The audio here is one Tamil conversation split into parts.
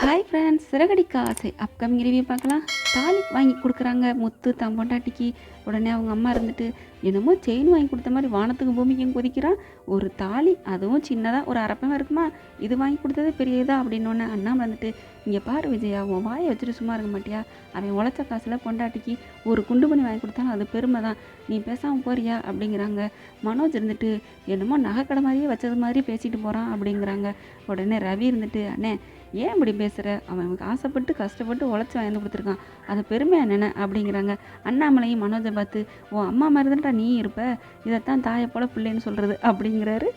ஹாய் ஃப்ரெண்ட்ஸ் சிறகடிக்க ஆசை. அப்கமிங் ரிவ்யூ பார்க்கலாம். தாலி வாங்கி கொடுக்குறாங்க. முத்து தன் பொண்டாட்டிக்கு. உடனே அவங்க அம்மா இருந்துட்டு என்னமோ செயின் வாங்கி கொடுத்த மாதிரி வானத்துக்கு பூமிக்கும் குதிக்கிறான் ஒரு தாலி அதுவும் சின்னதாக ஒரு அரப்பம் இருக்குமா? இது வாங்கி கொடுத்தது பெரிய இதா அப்படின்னோடனே அண்ணா வந்துட்டு இங்கே பாரு விஜயா உன் வாயை வச்சுட்டு சும்மா இருக்க மாட்டியா? அவன் உழைச்ச காசில் பொண்டாட்டிக்கு ஒரு குண்டு பண்ணி வாங்கி கொடுத்தாலும் அது பெருமை தான். நீ பேசாமல் போறியா? அப்படிங்கிறாங்க. மனோஜ் இருந்துட்டு என்னமோ நகைக்கடை மாதிரியே வச்சது மாதிரி பேசிட்டு போகிறான் அப்படிங்கிறாங்க. உடனே ரவி இருந்துட்டு அண்ணே ஏன் இப்படி பேசுகிற அவன் அவனுக்கு ஆசைப்பட்டு கஷ்டப்பட்டு உழைச்சி வாங்கி கொடுத்துருக்கான். அது பெருமை என்னென்ன அப்படிங்கிறாங்க? அண்ணாமலையும் மனோஜை பார்த்து உன் அம்மா மாதிரி தான்டா நீ இருப்ப. இதைத்தான் தாயை போல பிள்ளைன்னு சொல்கிறது அப்படிங்கிறாரு.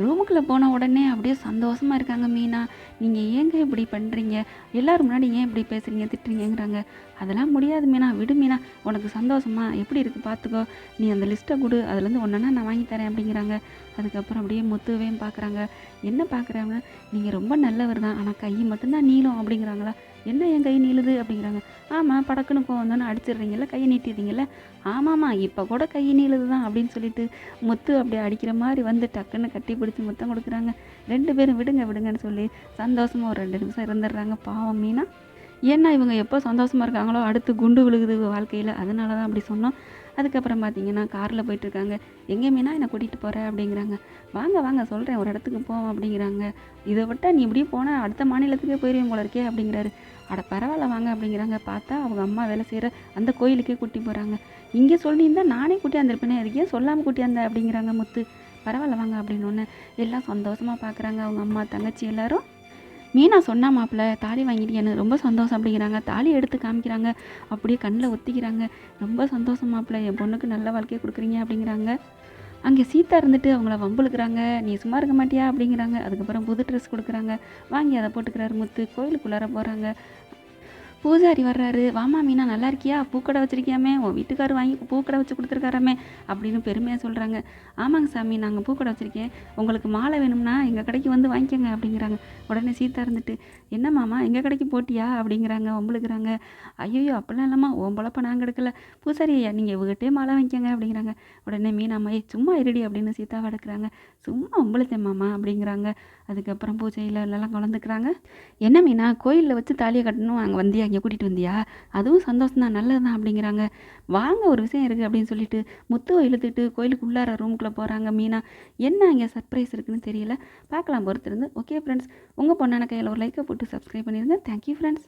ரூமுக்குள்ளே போன உடனே அப்படியே சந்தோஷமாக இருக்காங்க மீனா. நீங்கள் ஏங்க இப்படி பண்ணுறீங்க எல்லோரும் முன்னாடி ஏன் இப்படி பேசுகிறீங்க திட்டுறீங்கங்கிறாங்க. அதெல்லாம் முடியாது மீனா. விடு மீனா. உனக்கு சந்தோஷமா? எப்படி இருக்குது பார்த்துக்கோ நீ அந்த லிஸ்ட்டை கொடு. அதுலேருந்து ஒன்றுனா நான் வாங்கி தரேன் அப்படிங்கிறாங்க. அதுக்கப்புறம் அப்படியே முத்துவையும் பார்க்குறாங்க என்ன பார்க்குறாங்க நீங்கள் ரொம்ப நல்லவர் தான். ஆனால் கை மட்டும்தான் நீளும் அப்படிங்கிறாங்களா? என்ன என் கை நீளுது அப்படிங்கிறாங்க. ஆமாம் படக்குன்னு கோவம் தானே அடிச்சிடுறீங்கல்ல கையை நீட்டிடுறீங்கல்ல. ஆமாம்மா இப்போ கூட கை நீளுது தான் அப்படின்னு சொல்லிட்டு முத்து அப்படியே அடிக்கிற மாதிரி வந்து டக்குன்னு கட்டி பிடிச்சி முத்தம் கொடுக்குறாங்க. ரெண்டு பேரும் விடுங்க விடுங்கன்னு சொல்லி சந்தோஷமாக ஒரு ரெண்டு நிமிஷம் இருந்துடுறாங்க. பாவம் மீனா. ஏன்னா இவங்க எப்போ சந்தோஷமாக இருக்காங்களோ அடுத்து குண்டு விழுகுது வாழ்க்கையில். அதனால தான் அப்படி சொன்னோம். அதுக்கப்புறம் பார்த்தீங்கன்னா காரில் போயிட்டுருக்காங்க. எங்கேயுமேனா என்னை கூட்டிகிட்டு போகிற அப்படிங்கிறாங்க. வாங்க வாங்க சொல்கிறேன் ஒரு இடத்துக்கு போவோம் அப்படிங்கிறாங்க. இதை விட்டால் நீ இப்படியே போனால் அடுத்த மாநிலத்துக்கே போயிருவேன் போல இருக்கே அப்படிங்கிறாரு. அட பரவாயில்ல வாங்க அப்படிங்கிறாங்க. பார்த்தா அவங்க அம்மா வேலை செய்கிற அந்த கோயிலுக்கே கூட்டி போகிறாங்க இங்கே சொல்லியிருந்தா நானே கூட்டியாந்துருப்பேனே அது ஏன் சொல்லாமல் கூட்டியாந்த அப்படிங்கிறாங்க முத்து. பரவாயில்ல வாங்க அப்படின்னு ஒன்று எல்லாம் சந்தோஷமாக பார்க்குறாங்க அவங்க அம்மா தங்கச்சி எல்லோரும். மீனா சொன்னா மாப்பிள்ள தாலி வாங்கிட்டு எனக்கு ரொம்ப சந்தோஷம் அப்படிங்கிறாங்க. தாலி எடுத்து காமிக்கிறாங்க. அப்படியே கண்ணில் ஒத்திக்கிறாங்க. ரொம்ப சந்தோஷம் மாப்பிள்ள. என் பொண்ணுக்கு நல்ல வாழ்க்கையை கொடுக்குறீங்க அப்படிங்கிறாங்க. அங்கே சீதா இருந்துட்டு அவங்கள வம்புழுக்கிறாங்க. நீ சும்மா இருக்க மாட்டியா? அப்படிங்கிறாங்க. அதுக்கப்புறம் புது ட்ரெஸ் கொடுக்குறாங்க. வாங்கி அதை போட்டுக்கிறாரு முத்து. கோயிலுக்குள்ளார போகிறாங்க பூஜாரி வர்றாரு. வாமா மீனா நல்லா இருக்கியா? பூக்கடை வச்சிருக்கியாமே? உன் வீட்டுக்காரர் வாங்கி பூக்கடை வச்சு கொடுத்துருக்காராமே அப்படின்னு பெருமையாக சொல்கிறாங்க ஆமாங்க சாமி நாங்கள் பூக்கடை வச்சுருக்கேன். உங்களுக்கு மாலை வேணும்னா எங்கள் கடைக்கு வந்து வாங்கிக்கோங்க அப்படிங்கிறாங்க. உடனே சீத்தா இருந்துட்டு என்ன மாமா எங்கள் கடைக்கு போட்டியா? அப்படிங்கிறாங்க ஒம்பளுக்குறாங்க ஐயோ அப்படிலாம் இல்லைம்மா உன் பொழப்ப நாங்கள் எடுக்கல. பூசாரி ஐயா நீங்கள் இவகிட்டே மாலை வாங்கிக்கோங்க அப்படிங்கிறாங்க. உடனே மீனாம்மா சும்மா இருடி அப்படின்னு சீத்தா வடக்குறாங்க சும்மா ஒம்பளுத்தேன் மாமா அப்படிங்கிறாங்க. அதுக்கப்புறம் பூஜையில் எல்லாம் கலந்துக்கிறாங்க. என்ன மீனா கோயிலில் வச்சு தாலியை கட்டணும் அங்கே வந்தியா? இங்கே கூட்டிகிட்டு வந்தியா? அதுவும் சந்தோஷம் தான் நல்லது தான் அப்படிங்கிறாங்க. வாங்க ஒரு விஷயம் இருக்குது அப்படின்னு சொல்லிட்டு முத்துவை இழுத்துட்டு கோயிலுக்கு உள்ளார ரூமுக்குள்ளே போகிறாங்க மீனா. என்ன இங்கே சர்ப்ரைஸ் இருக்குன்னு தெரியல. பார்க்கலாம் பொறுத்திருந்து. ஓகே ஃப்ரெண்ட்ஸ் உங்கள் பொண்ணான கையில் ஒரு லைக்கை போட்டு சப்ஸ்கிரைப் பண்ணியிருந்தேன் தேங்க்யூ ஃப்ரெண்ட்ஸ்